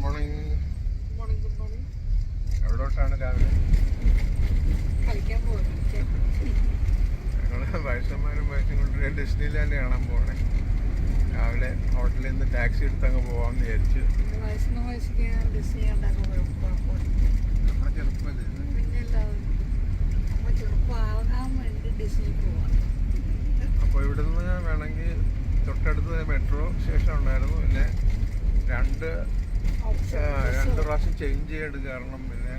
Morning morning good morning എവിടോട്ടാണ് രാവിലെ? കളിക്കാൻ പോകുന്നത് ഞങ്ങൾ വയസ്സന്മാരും വയസ്സും കൊണ്ട് ഡിസ്നി ലാൻഡ് കാണാൻ പോകണേ രാവിലെ ഹോട്ടലിൽ നിന്ന് ടാക്സി എടുത്ത് അങ്ങ് പോകാമെന്ന് വിചാരിച്ചു നമ്മുടെ ചെറുപ്പമല്ലേ അപ്പോൾ ഇവിടെ നിന്ന് വേണമെങ്കിൽ തൊട്ടടുത്ത് മെട്രോ സ്റ്റേഷൻ ഉണ്ടായിരുന്നു. പിന്നെ രണ്ട് രണ്ട് പ്രാവശ്യം ചേഞ്ച് ചെയ്യേണ്ടത് കാരണം പിന്നെ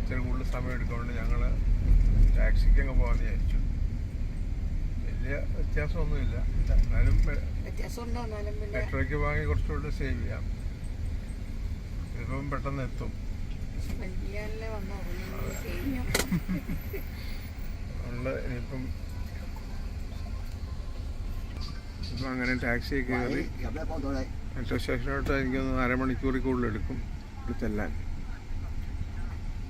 ഇച്ചിരി കൂടുതൽ സമയം എടുക്കൊണ്ട് ഞങ്ങൾ അങ്ങ് പോകാമെന്ന് വിചാരിച്ചു. വലിയ വ്യത്യാസമൊന്നുമില്ല. എന്നാലും മെട്രോയ്ക്ക് വാങ്ങി കുറച്ചുകൂടെ സേവ് ചെയ്യാം. ഇപ്പം പെട്ടെന്ന് എത്തും. നമ്മൾ ഇപ്പം അങ്ങനെ ടാക്സി കയറി മെട്രോ സ്റ്റേഷനോട്ട് എനിക്കൊന്ന് അരമണിക്കൂറിൽ കൂടുതൽ എടുക്കും ഇവിടെ ചെല്ലാൻ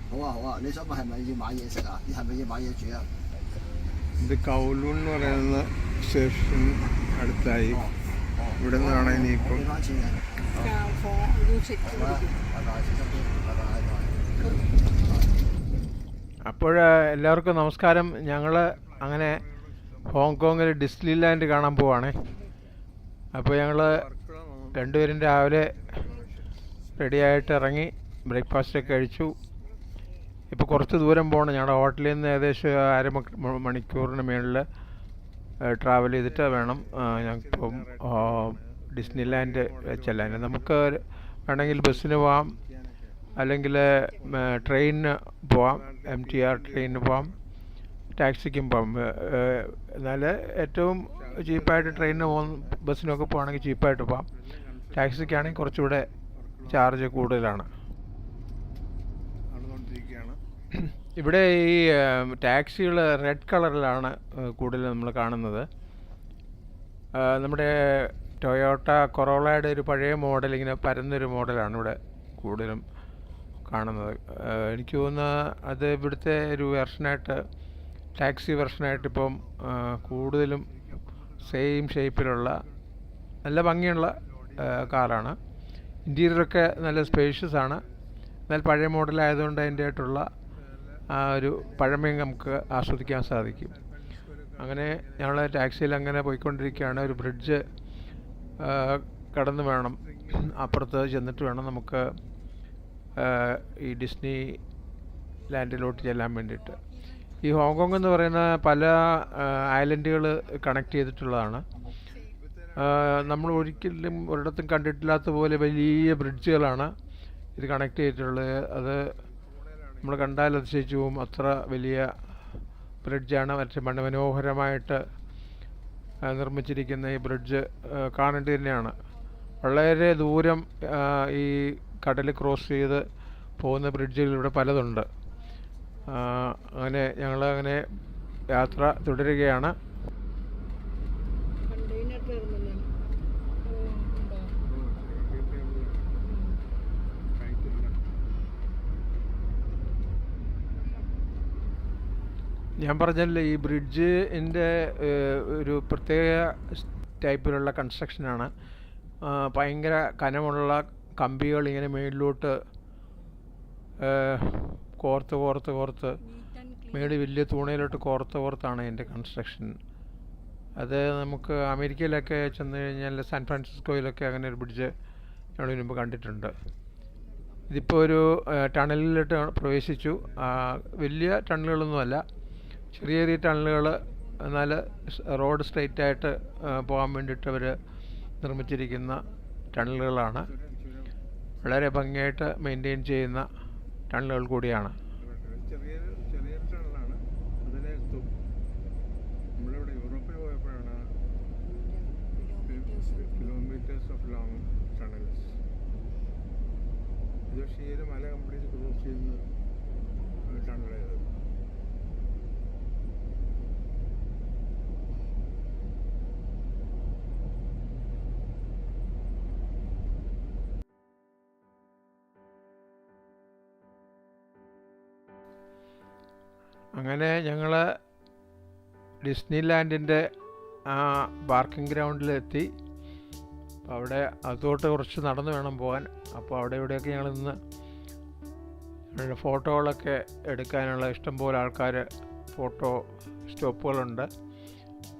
好啊好啊，你想问系咪要买嘢食啊？你系咪要买嘢煮啊？ ഇത് കൗലൂൺ എന്ന് പറയുന്ന സ്റ്റേഷൻ അടുത്തായി 哦哦， ഇവിടെ നിന്നാണ് ഇനിയിപ്പം 俾翻钱嘅。 ഫോൺ ഒരു 好 സെക്യൂരിറ്റി 啦，拜拜，小心啲，拜拜拜拜。 അപ്പോൾ എല്ലാവർക്കും നമസ്കാരം ഞങ്ങൾ അങ്ങനെ ഹോങ്കോങ്ങിൽ ഡിസ്നി ലാൻഡ് കാണാൻ പോവാണേ അപ്പോൾ ഞങ്ങൾ രണ്ടുപേരും രാവിലെ റെഡിയായിട്ട് ഇറങ്ങി ബ്രേക്ക്ഫാസ്റ്റൊക്കെ കഴിച്ചു. ഇപ്പോൾ കുറച്ച് ദൂരം പോകണം ഞങ്ങളുടെ ഹോട്ടലിൽ നിന്ന് ഏകദേശം അര മണിക്കൂറിന് മുകളിൽ ട്രാവൽ ചെയ്തിട്ട് വേണം. ഞങ്ങൾക്കിപ്പം ഡിസ്നി ലാൻഡ് ചെല്ലാൻ. നമുക്ക് വേണമെങ്കിൽ ബസ്സിന് പോവാം. അല്ലെങ്കിൽ ട്രെയിനിന് പോവാം. എം ടി ആർ ട്രെയിനിന് പോവാം. ടാക്സിക്കും പോവാം. എന്നാൽ ഏറ്റവും ചീപ്പായിട്ട് ട്രെയിനിന് പോകുന്ന ബസ്സിനൊക്കെ പോകണമെങ്കിൽ ചീപ്പായിട്ട് പോവാം. ടാക്സിക്കാണെങ്കിൽ കുറച്ചുകൂടെ ചാർജ് കൂടുതലാണ്. ഇവിടെ ഈ ടാക്സികൾ റെഡ് കളറിലാണ് കൂടുതൽ നമ്മൾ കാണുന്നത്. നമ്മുടെ ടൊയോട്ട കൊറോളയുടെ ഒരു പഴയ മോഡൽ ഇങ്ങനെ പരന്നൊരു മോഡലാണ് ഇവിടെ കൂടുതലും കാണുന്നത്. എനിക്ക് തോന്നുന്ന അത് ഇവിടുത്തെ ഒരു വെർഷനായിട്ട് ടാക്സി വെർഷനായിട്ട് ഇപ്പം കൂടുതലും സെയിം ഷേപ്പിലുള്ള നല്ല ഭംഗിയുള്ള കാറാണ് ഇന്റീരിയറൊക്കെ നല്ല സ്പേഷ്യസ് ആണ്. എന്നാൽ പഴയ മോഡലായതുകൊണ്ട് അതിന്റെ ആയിട്ടുള്ള ആ ഒരു പഴമയും നമുക്ക് ആസ്വദിക്കാൻ സാധിക്കും. അങ്ങനെ ഞങ്ങൾ ടാക്സിയിൽ അങ്ങനെ പോയിക്കൊണ്ടിരിക്കുകയാണ്. ഒരു ബ്രിഡ്ജ് കടന്നു വേണം. അപ്പുറത്ത് ചെന്നിട്ട് വേണം നമുക്ക് ഈ ഡിസ്നി ലാൻഡിലോട്ട് ചെല്ലാൻ വേണ്ടിയിട്ട്. ഈ ഹോങ്കോങ് എന്ന് പറയുന്ന പല ഐലൻഡുകൾ കണക്ട് ചെയ്തിട്ടുള്ളതാണ്. നമ്മൾ ഒരിക്കലും ഒരിടത്തും കണ്ടിട്ടില്ലാത്ത പോലെ വലിയ ബ്രിഡ്ജുകളാണ് ഇത് കണക്ട് ചെയ്തിട്ടുള്ളത്. അത് നമ്മൾ കണ്ടാൽ അതിശയിച്ചു പോകും. അത്ര വലിയ ബ്രിഡ്ജാണ് മറ്റേ മനോഹരമായിട്ട് നിർമ്മിച്ചിരിക്കുന്ന ഈ ബ്രിഡ്ജ് കാണേണ്ടി തന്നെയാണ്. വളരെ ദൂരം ഈ കടൽ ക്രോസ് ചെയ്ത് പോകുന്ന ബ്രിഡ്ജുകൾ ഇവിടെ പലതുണ്ട്. അങ്ങനെ ഞങ്ങൾ അങ്ങനെ യാത്ര തുടരുകയാണ്. ഞാൻ പറഞ്ഞല്ലേ ഈ ബ്രിഡ്ജ് എന്റെ ഒരു പ്രത്യേക ടൈപ്പിലുള്ള കൺസ്ട്രക്ഷനാണ് ഭയങ്കര കനമുള്ള കമ്പികൾ ഇങ്ങനെ മേളിലോട്ട് കോർത്ത് കോർത്ത് കോർത്ത് മേളിൽ വലിയ തൂണയിലോട്ട് കോർത്ത് കോർത്താണ് എന്റെ കൺസ്ട്രക്ഷൻ അത് നമുക്ക് അമേരിക്കയിലൊക്കെ ചെന്ന് കഴിഞ്ഞാൽ സാൻ ഫ്രാൻസിസ്കോയിലൊക്കെ അങ്ങനെ ഒരു ബ്രിഡ്ജ് ഞങ്ങൾ മുമ്പ് കണ്ടിട്ടുണ്ട്. ഇതിപ്പോൾ ഒരു ടണലിലോട്ട് പ്രവേശിച്ചു. വലിയ ടണലുകളൊന്നുമല്ല ചെറിയ ചെറിയ ടണലുകൾ എന്നാൽ റോഡ് സ്ട്രെയിറ്റ് ആയിട്ട് പോകാൻ വേണ്ടിയിട്ട് അവർ നിർമ്മിച്ചിരിക്കുന്ന ടണലുകളാണ്. വളരെ ഭംഗിയായിട്ട് മെയിന്റെയിൻ ചെയ്യുന്ന ടണലുകൾ കൂടിയാണ്. ഓഫ് ലോങ് ടണൽസ് ഇത് പക്ഷേ ഈ മല അങ്ങനെ ഞങ്ങൾ ഡിസ്നി ലാൻഡിന്റെ ആ പാർക്കിംഗ് ഗ്രൗണ്ടിലെത്തി. അപ്പോൾ അവിടെ അതോട്ട് കുറച്ച് നടന്നു വേണം പോകാൻ. അപ്പോൾ അവിടെ ഇവിടെയൊക്കെ ഞങ്ങൾ നിന്ന് ഞങ്ങളുടെ ഫോട്ടോകളൊക്കെ എടുക്കാനുള്ള ഇഷ്ടംപോലെ ആൾക്കാർ ഫോട്ടോ സ്റ്റോപ്പുകളുണ്ട്.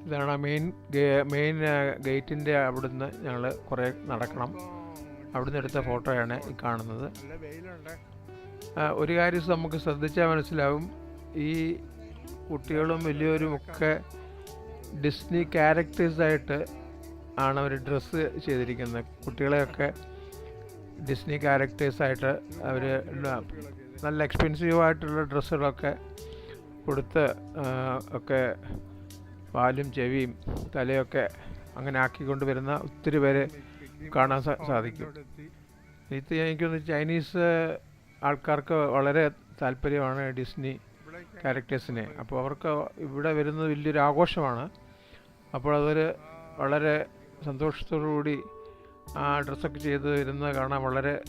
ഇതാണ് മെയിൻ മെയിൻ ഗേറ്റിന്റെ അവിടുന്ന് ഞങ്ങൾ കുറേ നടക്കണം. അവിടുന്ന് എടുത്ത ഫോട്ടോയാണ് ഈ കാണുന്നത്. ഒരു കാര്യം നമുക്ക് ശ്രദ്ധിച്ചാൽ മനസ്സിലാവും. ഈ കുട്ടികളും വലിയവരും ഒക്കെ ഡിസ്നി ക്യാരക്ടേഴ്സായിട്ട് ആണ് അവർ ഡ്രസ്സ് ചെയ്തിരിക്കുന്നത്. കുട്ടികളെയൊക്കെ ഡിസ്നി ക്യാരക്ടേഴ്സായിട്ട് അവർ നല്ല എക്സ്പെൻസീവ് ആയിട്ടുള്ള ഡ്രസ്സുകളൊക്കെ കൊടുത്ത് ഒക്കെ വാലും ചെവിയും തലയൊക്കെ അങ്ങനെ ആക്കിക്കൊണ്ട് വരുന്ന ഒത്തിരി പേരെ കാണാൻ സാധിക്കും. ഇത് എനിക്കൊന്ന് ചൈനീസ് ആൾക്കാർക്ക് വളരെ താല്പര്യമാണ് ഡിസ്നി ക്യാരക്ടേഴ്സിനെ അപ്പോൾ അവർക്ക് ഇവിടെ വരുന്നത് വലിയൊരു ആഘോഷമാണ്. അപ്പോൾ അവർ വളരെ സന്തോഷത്തോടുകൂടി ആ ഡ്രസ്സൊക്കെ ചെയ്ത് വരുന്നത് കാണാൻ വളരെ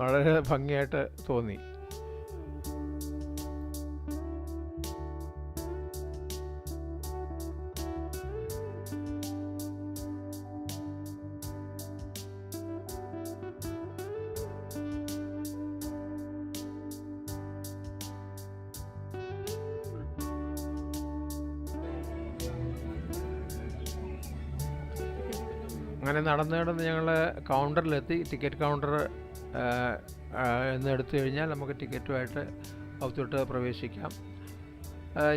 വളരെ ഭംഗിയായിട്ട് തോന്നി. അങ്ങനെ നടന്ന് നടന്ന് ഞങ്ങൾ കൗണ്ടറിലെത്തി ടിക്കറ്റ് കൗണ്ടർ എന്ന് എടുത്തു കഴിഞ്ഞാൽ നമുക്ക് ടിക്കറ്റുമായിട്ട് അകത്തോട്ട് പ്രവേശിക്കാം.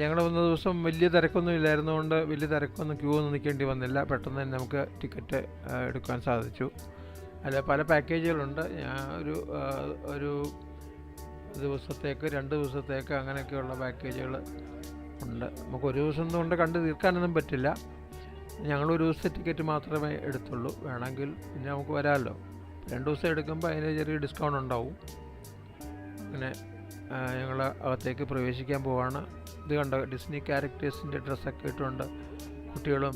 ഞങ്ങൾ വന്ന ദിവസം വലിയ തിരക്കൊന്നും ഇല്ലായിരുന്നുകൊണ്ട് വലിയ തിരക്കൊന്നും ക്യൂ ഒന്നും നിൽക്കേണ്ടി വന്നില്ല. പെട്ടെന്ന് തന്നെ നമുക്ക് ടിക്കറ്റ് എടുക്കാൻ സാധിച്ചു. അല്ല പല പാക്കേജുകളുണ്ട് ഞാൻ ഒരു ഒരു ദിവസത്തേക്ക് രണ്ട് ദിവസത്തേക്ക് അങ്ങനെയൊക്കെയുള്ള പാക്കേജുകൾ ഉണ്ട്. നമുക്ക് ഒരു ദിവസം കൊണ്ട് കണ്ടു തീർക്കാനൊന്നും പറ്റില്ല. ഞങ്ങൾ ഒരു ദിവസത്തെ ടിക്കറ്റ് മാത്രമേ എടുത്തുള്ളൂ. വേണമെങ്കിൽ പിന്നെ നമുക്ക് വരാമല്ലോ. രണ്ട് ദിവസം എടുക്കുമ്പോൾ അതിന് ചെറിയ ഡിസ്കൗണ്ട് ഉണ്ടാവും. അങ്ങനെ ഞങ്ങൾ അകത്തേക്ക് പ്രവേശിക്കാൻ പോവാണ്. ഇത് കണ്ട ഡിസ്നി ക്യാരക്ടേഴ്സിന്റെ ഡ്രസ്സൊക്കെ ഇട്ടുകൊണ്ട് കുട്ടികളും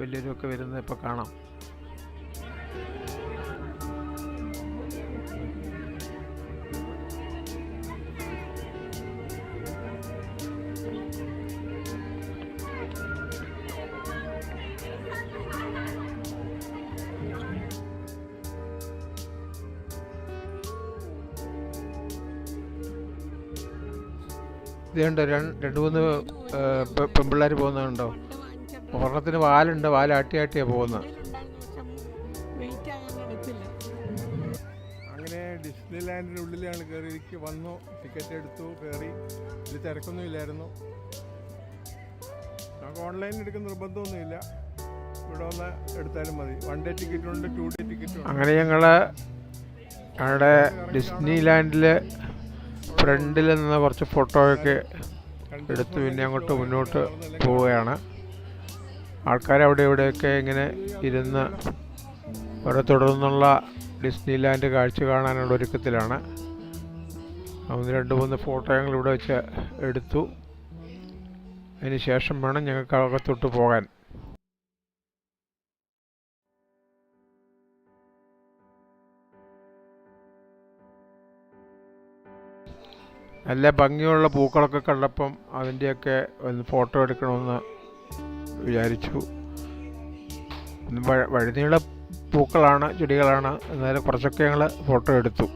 വലിയവരും ഒക്കെ വരുന്നത് ഇപ്പോൾ കാണാം. ഇത് കണ്ടോ രണ്ട് മൂന്ന് പെമ്പിള്ളേർ പോകുന്നുണ്ടോ? ഒരെണ്ണത്തിന് വാലുണ്ട് വാലാട്ടി ആട്ടിയാ പോകുന്നത്. അങ്ങനെ ഡിസ്നി ലാൻഡിന്റെ ഉള്ളിലാണ് കയറി വന്നു ടിക്കറ്റ് എടുത്തു കയറി ഇതിൽ തിരക്കൊന്നും ഇല്ലായിരുന്നു. നമുക്ക് ഓൺലൈനിൽ എടുക്കുന്ന നിർബന്ധമൊന്നുമില്ല. ഇവിടെ വന്ന് എടുത്താലും മതി. വൺ ഡേ ടിക്കറ്റുണ്ട് ടു ഡേ ടിക്കറ്റ് അങ്ങനെ ഞങ്ങൾ അവിടെ ഡിസ്നി ലാൻഡിൽ ഫ്രണ്ടിൽ നിന്ന് കുറച്ച് ഫോട്ടോയൊക്കെ എടുത്ത് പിന്നെ അങ്ങോട്ട് മുന്നോട്ട് പോവുകയാണ്. ആൾക്കാർ അവിടെ ഇവിടെയൊക്കെ ഇങ്ങനെ ഇരുന്ന് അവിടെ തുടർന്നുള്ള ഡിസ്നി ലാൻഡ് കാഴ്ച കാണാനുള്ള ഒരുക്കത്തിലാണ്. ഒന്ന് രണ്ട് മൂന്ന് ഫോട്ടോ ഞങ്ങൾ ഇവിടെ വെച്ച് എടുത്തു. അതിന് ശേഷം വേണം ഞങ്ങൾക്ക് അകത്തോട്ട് പോകാൻ. നല്ല ഭംഗിയുള്ള പൂക്കളൊക്കെ കണ്ടപ്പം അതിന്റെയൊക്കെ ഒന്ന് ഫോട്ടോ എടുക്കണമെന്ന് വിചാരിച്ചു. വഴുതിയുള്ള പൂക്കളാണ് ചെടികളാണ്. എന്നാലും കുറച്ചൊക്കെ ഞങ്ങൾ ഫോട്ടോ എടുത്തു.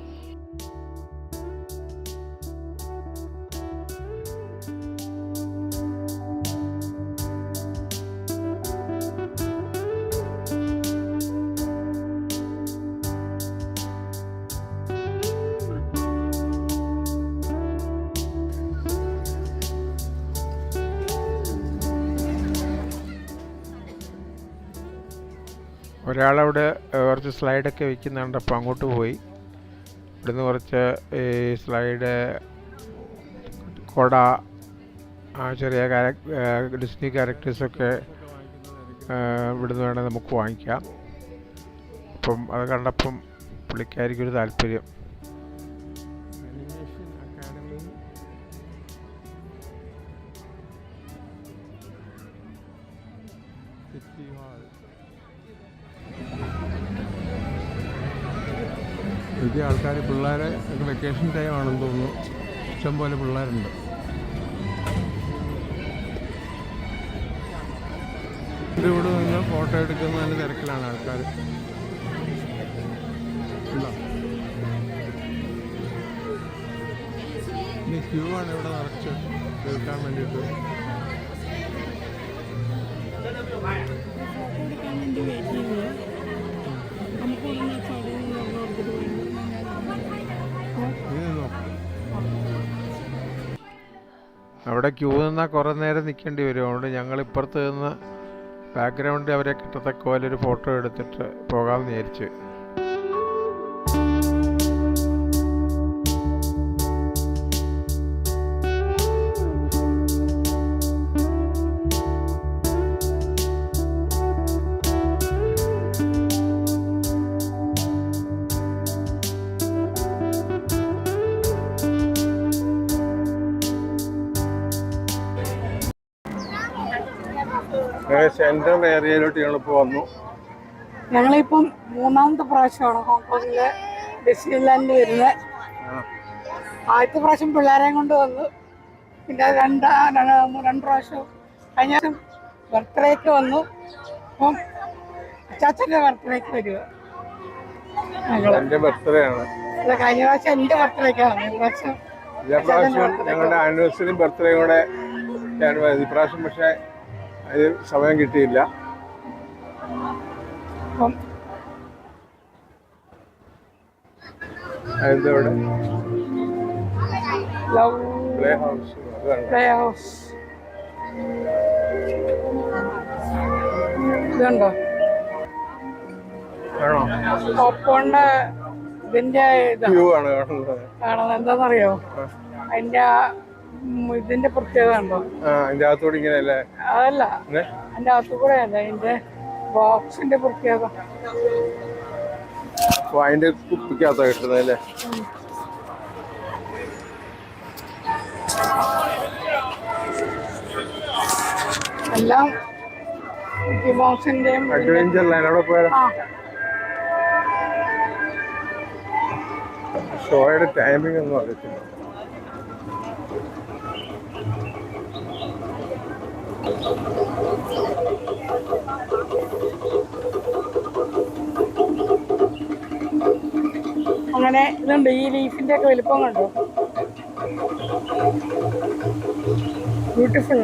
ഒരാളവിടെ കുറച്ച് സ്ലൈഡൊക്കെ വെക്കുന്നുണ്ട്. അപ്പോൾ അങ്ങോട്ട് പോയി. ഇവിടുന്ന് കുറച്ച് ഈ സ്ലൈഡ് കൊട ചെറിയ ഡിസ്നി ക്യാരക്ടേഴ്സൊക്കെ ഇവിടുന്ന് വേണേൽ നമുക്ക് വാങ്ങിക്കാം. അപ്പം അത് കണ്ടപ്പം പുള്ളിക്കാരിക്കൊരു താല്പര്യം. അനിമേഷൻ അക്കാഡമി പുതിയ ആൾക്കാർ പിള്ളേരെ വെക്കേഷൻ ടൈം ആണെന്ന് തോന്നുന്നു. ഇഷ്ടം പോലെ പിള്ളേരുണ്ട്. ഇവിടെ നിന്ന് ഫോട്ടോ എടുക്കുന്നതിന്റെ തിരക്കിലാണ് ആൾക്കാർ ഇനി ക്യൂ ആണ് ഇവിടെ നിറച്ച് തീർക്കാൻ വേണ്ടിയിട്ട്. നമുക്ക് അവിടെ ക്യൂ നിന്നാൽ കുറേ നേരം നിൽക്കേണ്ടി വരും. അതുകൊണ്ട് ഞങ്ങൾ ഇപ്പുറത്ത് നിന്ന് ബാക്ക്ഗ്രൗണ്ടിൽ അവരെ കിട്ടത്തക്ക പോലെ ഒരു ഫോട്ടോ എടുത്തിട്ട് പോകാമെന്ന് വിചാരിച്ച്. സെൻട്രൽ ഏരിയയിലോട്ട് ഞങ്ങളിപ്പോൾ വന്നു. ഞങ്ങളിപ്പം മൂന്നാമത്തെ പ്രാവശ്യമാണ് ഹോങ്കോങ്ങിലെ ഡിസ്നിലാൻഡിൽ വരുന്നത്. ആദ്യത്തെ പ്രാവശ്യം പിള്ളേരെയും കൊണ്ട് വന്നു. പിന്നെ രണ്ടാ രണ്ട് പ്രാവശ്യം കഴിഞ്ഞ ബർത്ത്ഡേക്ക് വന്നു. അപ്പം അച്ചാച്ചന്റെ ബർത്ത്ഡേക്ക് വരിക. എന്റെ ബർത്ത്ഡേ ആണ്. കഴിഞ്ഞ പ്രാവശ്യം എന്റെ ബർത്ത്ഡേക്കാണ്. ഈ പ്രാവശ്യം ഞങ്ങളുടെ ആനിവേഴ്സറി ബർത്ത്ഡേ കൂടെ. ഇപ്രാവശ്യം പക്ഷേ അത് സമയം കിട്ടിയില്ല. അപ്പം അതിന്റെ ലവ്. Play house. അതാണ്. Play house. ഇതുണ്ടോ? ആണോ? ഇതിന്റെ ഇത് കാണുന്നത്. എന്താണെന്നറിയോ. അതിന്റെ ഇതിന്റെ പ്രത്യേകത ഉണ്ടോ? അകത്തോടെ ഇങ്ങനെ അല്ലേ അതല്ല? അതിന്റെ അകത്തു കൂടെ അല്ല അതിന്റെ ബോക്സിന്റെ പ്രത്യേകത. അതിന്റെ അതിന്റെ കുപ്പിക്കകത്താണ് കിട്ടുന്നത് അല്ലേ? എല്ലാം ബോക്സിന്റെയും അഡ്വഞ്ചർ ലൈൻ അവിടെ പോയാൽ ആ. ഷോയുടെ ടൈമിംഗ് ഒന്നും അറിയത്തില്ല. അങ്ങനെ ഇതുണ്ട് ഈ ലീഫിന്റെ ഒക്കെ വലിപ്പം കണ്ടോ? ബ്യൂട്ടിഫുൾ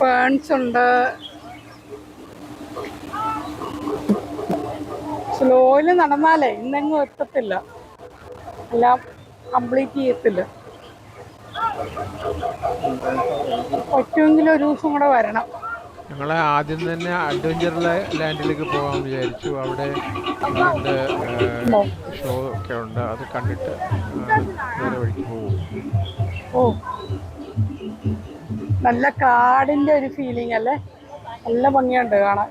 ഫേൺസ് ഉണ്ട്. സ്ലോയിൽ നടന്നാലേ ഇന്നെങ്ങും എത്തത്തില്ല. എല്ലാം കംപ്ലീറ്റ് ചെയ്യത്തില്ല. പറ്റുമെങ്കിൽ ഒരു ദിവസം കൂടെ വരണം. ഞങ്ങൾ ആദ്യം തന്നെ അഡ്വഞ്ചർ ലാൻഡിലേക്ക് പോകാൻ വിചാരിച്ചു. അവിടെ രണ്ട് ഷോ ഒക്കെ ഉണ്ട്. അത് കണ്ടിട്ട് വേറെ വഴിക്ക് പോകും. ഓ. നല്ല കാടിന്റെ ഒരു ഫീലിംഗ് അല്ലേ? നല്ല ഭംഗിയുണ്ട് കാണാൻ.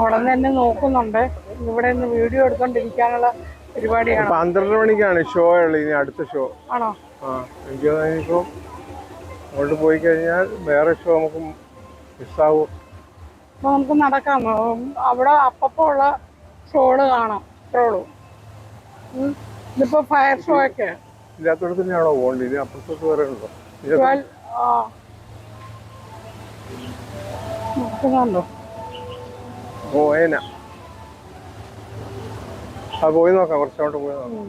അവിടെ നിന്ന് തന്നെ നോക്കുന്നുണ്ട്. ഇവിടെ നിന്ന് വീഡിയോ എടുത്തോണ്ടിരിക്കാനുള്ള പരിപാടിയാണ് പന്ത്രണ്ട് മണിക്കാണ് ഷോ ഉള്ളത് ഇനി അടുത്ത ഷോ ആണോ? ആ എനിക്ക് അങ്ങോട്ട് പോയി കഴിഞ്ഞാൽ വേറെ ഷോ നമുക്ക് മിസ്സാവും നമുക്ക് നടക്കാം. അവിടെ അപ്പപ്പോ ഉള്ള ഷോൾ കാണാം ഷോൾ ഇതിപ്പോ ഫയർ ഷോ ഒക്കെ. ഇതിനകത്തോടെ തന്നെയാണോ പോകേണ്ടത്? ഇനി അപ്പുറത്തോട്ട് വേറെ ഉണ്ടോ? ഓ ആ ആ പോയി നോക്കാം. കുറച്ചോട്ട് പോയി നോക്കാം.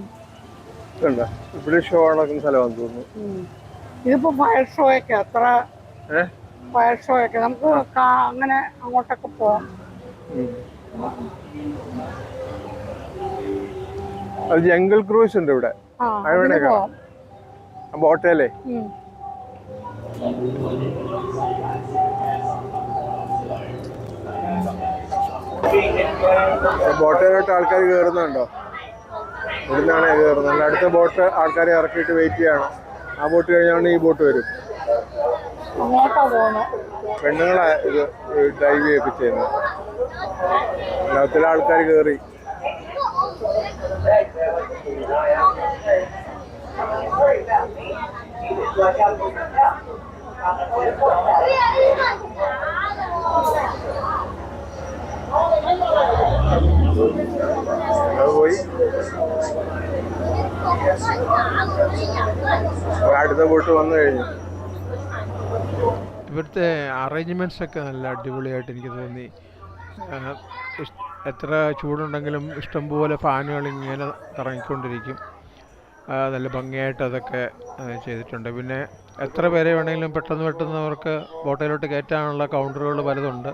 ഇതുണ്ടോ. ഇവിടെ ഷോ നടക്കുന്ന സ്ഥലമാണെന്ന് തോന്നുന്നു. ഇതിപ്പോ ഫയർ ഷോ ഒക്കെ അത്ര ഫയർ ഷോ ഒക്കെ. നമുക്ക് അങ്ങനെ അങ്ങോട്ടൊക്കെ പോവാം. അത് ജംഗിൾ ക്രൂസ് ഉണ്ട് ഇവിടെ. അവിടെ ബോട്ടേലേ? ബോട്ടേലോട്ട് ആൾക്കാർ കയറുന്നുണ്ടോ ഇവിടുന്നാണ് കയറുന്നത് അടുത്ത ബോട്ട് ആൾക്കാരെ ഇറക്കിയിട്ട് വെയിറ്റ് ചെയ്യണം. ആ ബോട്ട് കഴിഞ്ഞാണ് ഈ ബോട്ട് വരും. പെണ്ണുങ്ങളാ ഇത് ഡ്രൈവ് ചെയ്യൊക്കെ ചെയ്യുന്നത് ആൾക്കാർ കയറി പോയി. അടുത്ത ബോട്ട് വന്നു കഴിഞ്ഞു. ഇവിടുത്തെ അറേഞ്ച്മെന്റ്സ് ഒക്കെ നല്ല അടിപൊളിയായിട്ട് എനിക്ക് തോന്നി. എത്ര ചൂടുണ്ടെങ്കിലും ഇഷ്ടംപോലെ ഫാനുകൾ ഇങ്ങനെ കറങ്ങിക്കൊണ്ടിരിക്കും ആ, നല്ല ഭംഗിയായിട്ട് അതൊക്കെ ചെയ്തിട്ടുണ്ട്. പിന്നെ എത്ര പേരെ വേണമെങ്കിലും പെട്ടെന്ന് പെട്ടെന്ന് അവർക്ക് ബോട്ടയിലോട്ട് കയറ്റാനുള്ള കൗണ്ടറുകൾ പലതുണ്ട്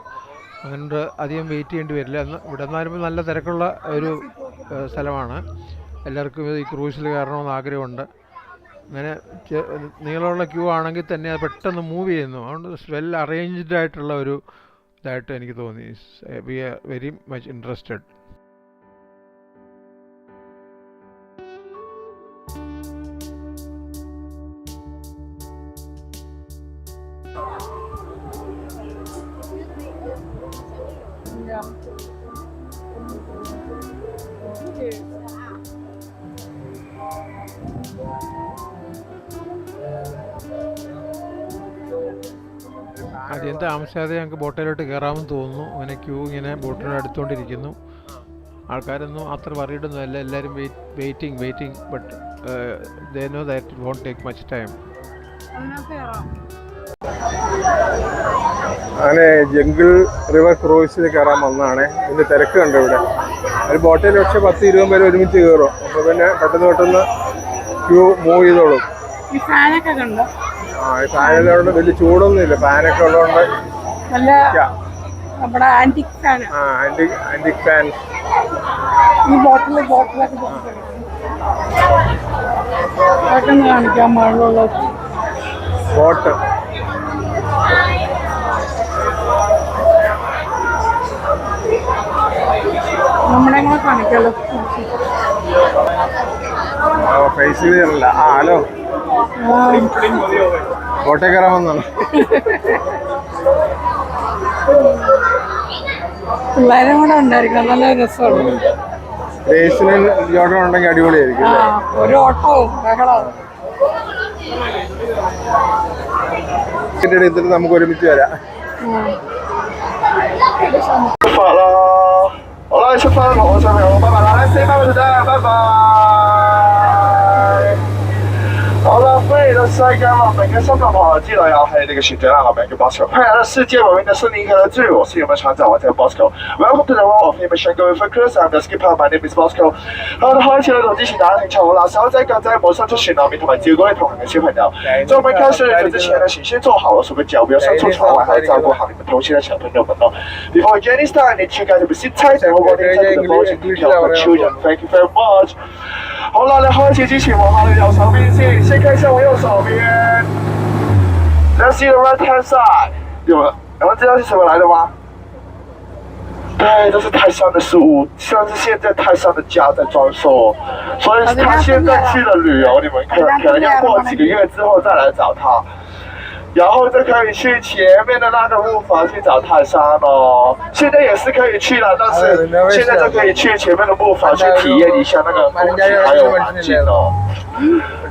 അതുകൊണ്ട് അധികം വെയിറ്റ് ചെയ്യേണ്ടി വരില്ല. ഇവിടെ എന്നാലും നല്ല തിരക്കുള്ള ഒരു സ്ഥലമാണ്. എല്ലാവർക്കും ഈ ക്രൂസിൽ കയറണമെന്ന് ആഗ്രഹമുണ്ട്. അങ്ങനെ നീളമുള്ള ക്യൂ ആണെങ്കിൽ തന്നെ അത് പെട്ടെന്ന് മൂവ് ചെയ്യുന്നു. അതുകൊണ്ട് വെൽ അറേഞ്ച്ഡ് ആയിട്ടുള്ള ഒരു ഇതായിട്ട് എനിക്ക് തോന്നി. We are very much interested അധികം താമസിയാതെ ഞങ്ങൾക്ക് ബോട്ടിലോട്ട് കയറാമെന്ന് തോന്നുന്നു. അങ്ങനെ ക്യൂ ഇങ്ങനെ ബോട്ടിനോട് അടുത്തുകൊണ്ടിരിക്കുന്നു ആൾക്കാരൊന്നും അത്ര വറീഡൊന്നും അല്ല. എല്ലാവരും wait waiting waiting but they know that it won't take much time അങ്ങനെ ജംഗിൾ റിവർ ക്രൂസിൽ കയറാൻ വന്നതാണ്. ഇതിന്റെ തിരക്ക് കണ്ടു ഇവിടെ. ഒരു ബോട്ടിൽ പക്ഷേ പത്ത് ഇരുപത് പേര് ഒരുമിച്ച് കയറും അപ്പോൾ പിന്നെ പെട്ടെന്ന് പെട്ടെന്ന് ക്യൂ മൂവ് ചെയ്തോളും. ഈ ഫാനൊക്കെ കണ്ടോ? ഫാനിലുണ്ട് വലിയ ചൂടൊന്നും ഇല്ല ഫാനൊക്കെ ഉള്ളതുകൊണ്ട് നല്ല നമ്മുടെ ആന്റിക് ഫാൻ ആ ആന്റിക് ആന്റിക് ഫാൻ ഈ ബോട്ടിൽ ബോട്ടിലൊക്കെ പൊട്ടിച്ചെടുക്കും. അതൊക്കെ ഒന്ന് കാണിക്കാം മുകളിലുള്ള ബോട്ട് നമ്മുടെ കൂടെ കാണിക്കാലോ? ഫേസ് ചെയ്തില്ല ആ ഹലോ. കോട്ടയം കയറാൻ വന്നാണ് പിള്ളേരും കൂടെ ഉണ്ടായിരിക്കണം നല്ല രസമാണ് റേസിന് ജോട്ടം ഉണ്ടെങ്കിൽ അടിപൊളിയായിരിക്കും ഒരു ഓട്ടോ ബഹളവും ടിക്കറ്റ് എടുത്തിട്ട് നമുക്ക് ഒരുമിച്ച് വരാം Hola, Hola, Hola, Hola, Hola, Hola, Hola, Hola, Hola, Hola, 世界文明嘅深入學之旅，又係你嘅船長啦，我名叫 Bosco。歡迎來到世界文明嘅森林和之旅，我是你們船長，我叫 Bosco。Welcome to the world of Information Going for Cruise. I'm the skipper. My name is Bosco。好，我哋開始啦，同之前大家聽錯啦，手仔腳仔冇伸出船外面，同埋照顧你同行嘅小朋友。在我們開始水之前呢，请先做好了準備，腳不要伸出船外，还要照顧好你们同行的小朋友们哦。Before we get started, need you guys to be seated and hold on to the boat and help the children. Thank you very much. 好啦，你开始之前望下你右手边先，先看一下我右手边。Let's see the right hand side。有人有人知道是什么来的吗？对，这是泰山的樹屋，像是现在泰山的家在装修，所以他现在去了旅游，你们可可能要过几个月之后再来找他。然后就可以去前面的那个木筏去找泰山哦。现在也是可以去了，但是现在就可以去前面的木筏去体验一下那个风景还有环境哦。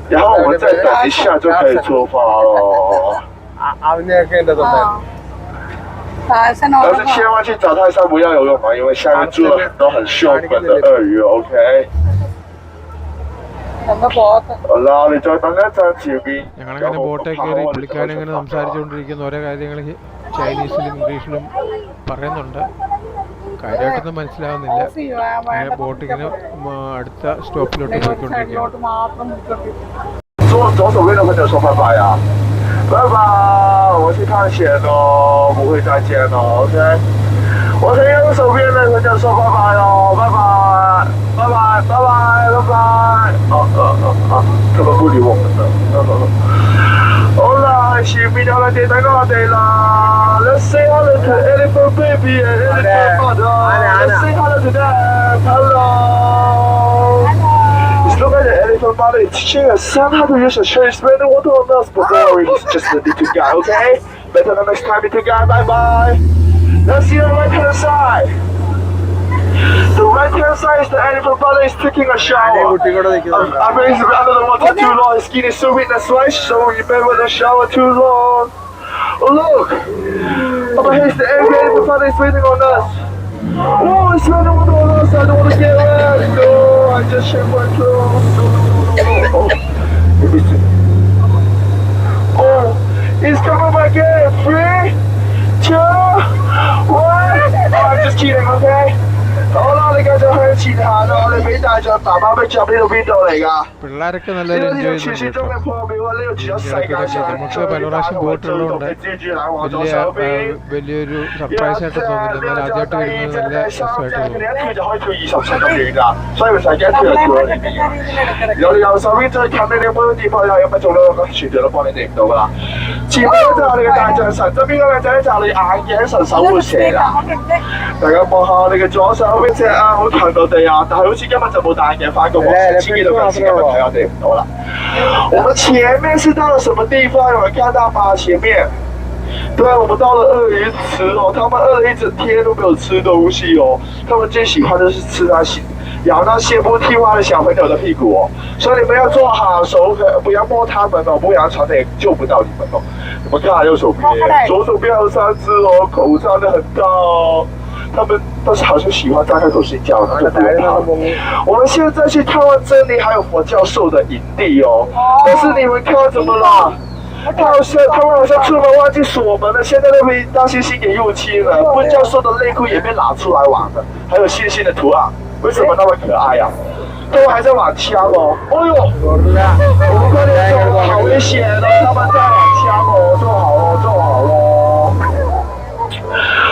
然后我们再等一下就可以出发了。啊啊，那个那个什，但是千万去找泰山不要游泳啊，因为下面住了很多很凶狠的鳄鱼，OK。ഞങ്ങളങ്ങനെ ബോട്ടിൽ കയറി പുള്ളിക്കാരിങ്ങനെ സംസാരിച്ചുകൊണ്ടിരിക്കുന്ന ഓരോ കാര്യങ്ങൾ ചൈനീസിലും ഇംഗ്ലീഷിലും പറയുന്നുണ്ട് കാര്യമായിട്ടൊന്നും മനസ്സിലാവുന്നില്ല അങ്ങനെ boat ഇങ്ങനെ ഉം, അടുത്ത സ്റ്റോപ്പിലോട്ട് പോയിക്കൊണ്ടിരിക്കുകയാണ് സൈഡിലോട്ട് മാത്രം മുറിച്ചോണ്ടിരിക്കും 左左手边的朋友说拜拜啊，拜拜，我去探险哦，不会再见了，OK。我跟右手边的朋友说拜拜哦，拜拜， Bye-bye, bye-bye, bye-bye. Oh, oh, oh, Come on, Woody Walker. Hola, Shibidala de Tagadela. Let's say hello to Elephant Baby and Elephant Mother. Let's say hello to them. Hello. hello. It's looking at the elephant mother. It's teaching us how to use a chair. It's better what on us, but don't worry, it's just a little guy, okay? Better the next time, little guy. Bye-bye. Let's see you on the right hand side. The right hand side is the elephant brother He's taking a shower. Um, I mean, it's rather the water too long. His skin is so weak, that's why he's showering. You better not shower too long. Oh, look! Oh, ahead is the elephant brother He's waiting on us. Oh, it's waiting on us. I don't want to get wet. No, I just shaved my clothes. Oh. oh, he's coming back in. Free? 继续向前行啊！我哋俾大象爸爸逼入呢度边度嚟㗎？ പിള്ളേരൊക്കെ 呢 നല്ലൊരു 度呢 enjoy 度传 ചെയ്യുന്നുണ്ട് 说中 കേട്ടോ 嘅破庙啊！呢度住咗世界上 നമുക്ക് 最 പല 大 പ്രാവശ്യം 同埋最毒 പോയിട്ടുള്ളതുകൊണ്ട് 嘅蜘蛛男王左 വലിയ 手 ആ, 边。 വലിയൊരു സർപ്രൈസ് ആയിട്ട് തോന്നില്ല എന്നാൽ ആദ്യമായിട്ട് വരുന്നത് നല്ല 第三 രസമായിട്ട് 只，佢 തോന്നും 哋一跳就可以跳二十尺咁远㗎，所以咪成日惊跳嚟 നമ്മളെ 跳 കൊണ്ട് 去。 കിട്ടുന്ന രീതിയിൽ എടുക്കണം 有你右手边最近你哋有冇啲地方有有乜做到个船长都帮你哋唔到㗎啦。前面嗰就系我哋嘅大象神，侧边嗰个仔咧就系你眼镜神守护蛇啦。大家望下我哋嘅左手边只啊，好近我 哋啊，但係好似今日就冇戴眼鏡翻工喎，千幾度近視今日睇我哋唔到啦。我們前面是到了什麼地方？有人看到嗎？前面。对，我们到了鳄魚池哦，他們餓了一整天都沒有吃東西哦，他們最喜歡的是吃那些咬那些不聽話的小朋友的屁股哦，所以你們要做好手，不要摸他們哦，不然船也救不到你們哦。你們看下右手邊，左手邊還有三隻哦，口張得很大哦，他們但是好像喜欢大概都睡觉，就不。我们现在去探望珍妮还有佛教授的营地哦，但是你们看怎么了？他好像他们好像出门忘记锁门了，现在都被大猩猩给入侵了。佛教授的内裤也被拿出来玩了，还有猩猩的图案，为什么那么可爱呀、都还在玩枪哦！哎呦，我们快点走，好危险哦！他们在玩枪哦，坐好哦，坐好哦。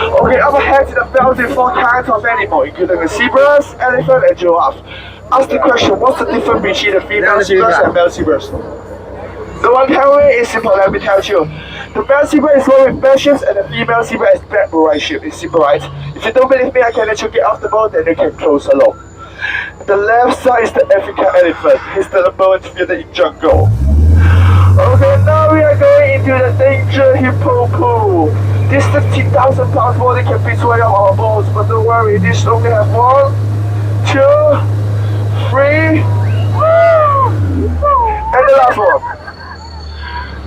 Okay, up ahead to the fountain four kinds of animal, including the zebras, elephant, and giraffe. Ask the question, what's the difference between the female zebras and male zebras? The one carrying is simple, let me tell you. The male zebra is with bell shapes and the female zebra is black with white shape. It's simple, right? If you don't believe me, I can let you get off the boat and you can close along. The left side is the African elephant. He's the number one feeder in jungle. Into the danger, hippo poo. This 15,000 pound body can be 12 our balls, but don't worry, this only have one, two, three, and the last one.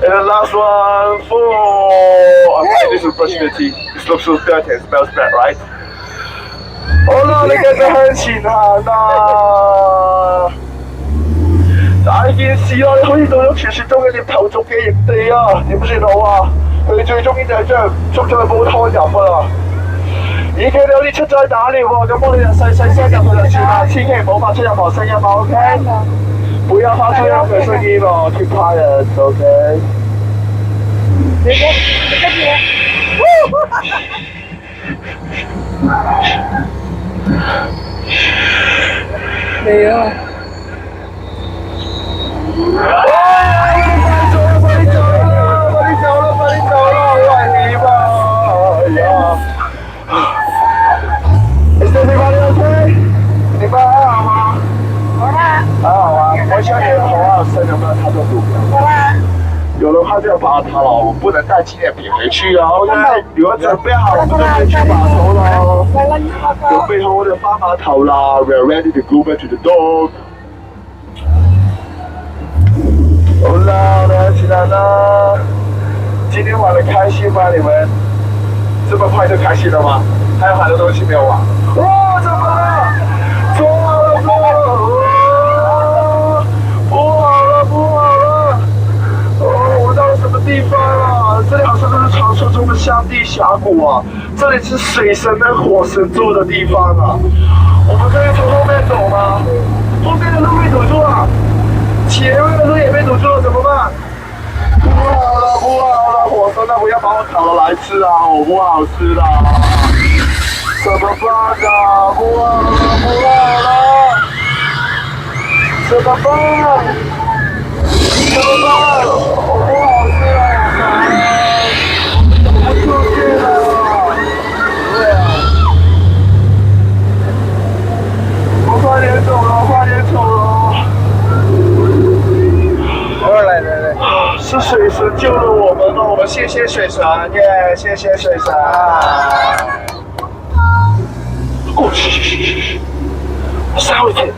And the last one, four. I'm saying this with. This looks so dirty and smells bad, right? Oh no, they get the handshake. huh? No. 啦。大件事啊！你可以到咗傳説中嘅獵頭族嘅營地啊，點算好啊？佢哋最中意就係將人捉咗去煲湯飲啊！而佢哋好似出咗去打獵喎，咁我哋就細細聲入去就算啦，千祈唔好發出任何聲音啊，OK？不要發出任何聲音哦，keep！Is everybody okay？你啊！哇我走了走了走了走了吧 ok 好吗好啊我有太多目有的话就要他了我不能带纪念品回去啊 ok 们准备好我们就回去码头了准备好我的发码头了 We're ready to go back to the dog 好啦，我們起來啦！今天玩的開心嗎？你們這麼快就開心了嗎？還有很多東西沒有玩。哇！怎麼了？錯了，錯了！哇！不好了，不好了！哦，我們到了什麼地方啊？這裡好像都是傳說中的香地峡谷啊！這裡是水神跟火神住的地方啊！我們可以從後面走嗎？後面的路被堵住了，前面的路也被堵住了，怎么办？不好了，不好了！火车，那，不要把我烤了来吃啊！我不好吃的！怎么办啊？不好了，不好了！怎么办？怎么办？我不是水神救了我們哦，我们谢谢水神，耶、谢谢水神。哦，噓噓噓噓噓，稍微點。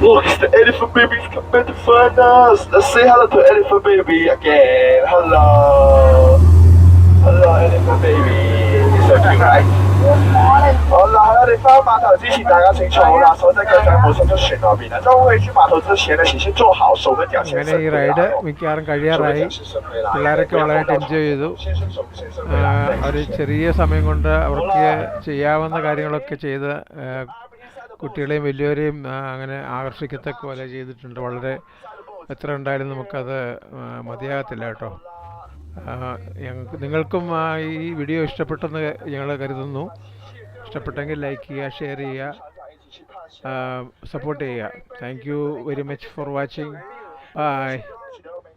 Look, it's the elephant baby's coming to find us. Let's say hello to elephant baby again. Hello. Hello, elephant baby. It's so cute, right? 好啦，系啦， 哋翻码头之前，大家清楚啦，手仔脚仔冇伸出船嗰边啦。当会去码头之前呢，请先做好手跟脚先 അങ്ങനെ ഈ ride മിക്കവാറും കഴിയാറായി പിള്ളേരൊക്കെ വളരെയായിട്ട് enjoy ചെയ്തു ആ, ഒരു ചെറിയ സമയം കൊണ്ട് അവർക്ക് ചെയ്യാവുന്ന കാര്യങ്ങളൊക്കെ ചെയ്ത് ആ, കുട്ടികളെയും വലിയവരെയും ആ, അങ്ങനെ ആകർഷിക്കത്തക്ക പോലെ ചെയ്തിട്ടുണ്ട് വളരെ എത്ര ഉണ്ടായാലും നമുക്കത് ആ, മതിയാകത്തില്ല കേട്ടോ ആ, ഞങ്ങൾക്ക് നിങ്ങൾക്കും ആ, ഈ വീഡിയോ ഇഷ്ടപ്പെട്ടെന്ന് ഞങ്ങൾ കരുതുന്നു ഇഷ്ടപ്പെട്ടെങ്കിൽ ലൈക്ക് ചെയ്യുക ഷെയർ ചെയ്യുക സപ്പോർട്ട് ചെയ്യുക thank you very much for watching bye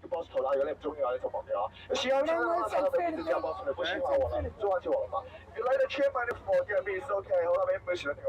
个 boss 图啦，如果你唔中意嘅话，你就忘记啦。有时候呢，睇到你知道 boss 你不喜欢我了，你做完就我了嘛。You like the chair, my for the beats, OK，好啦，你唔会选定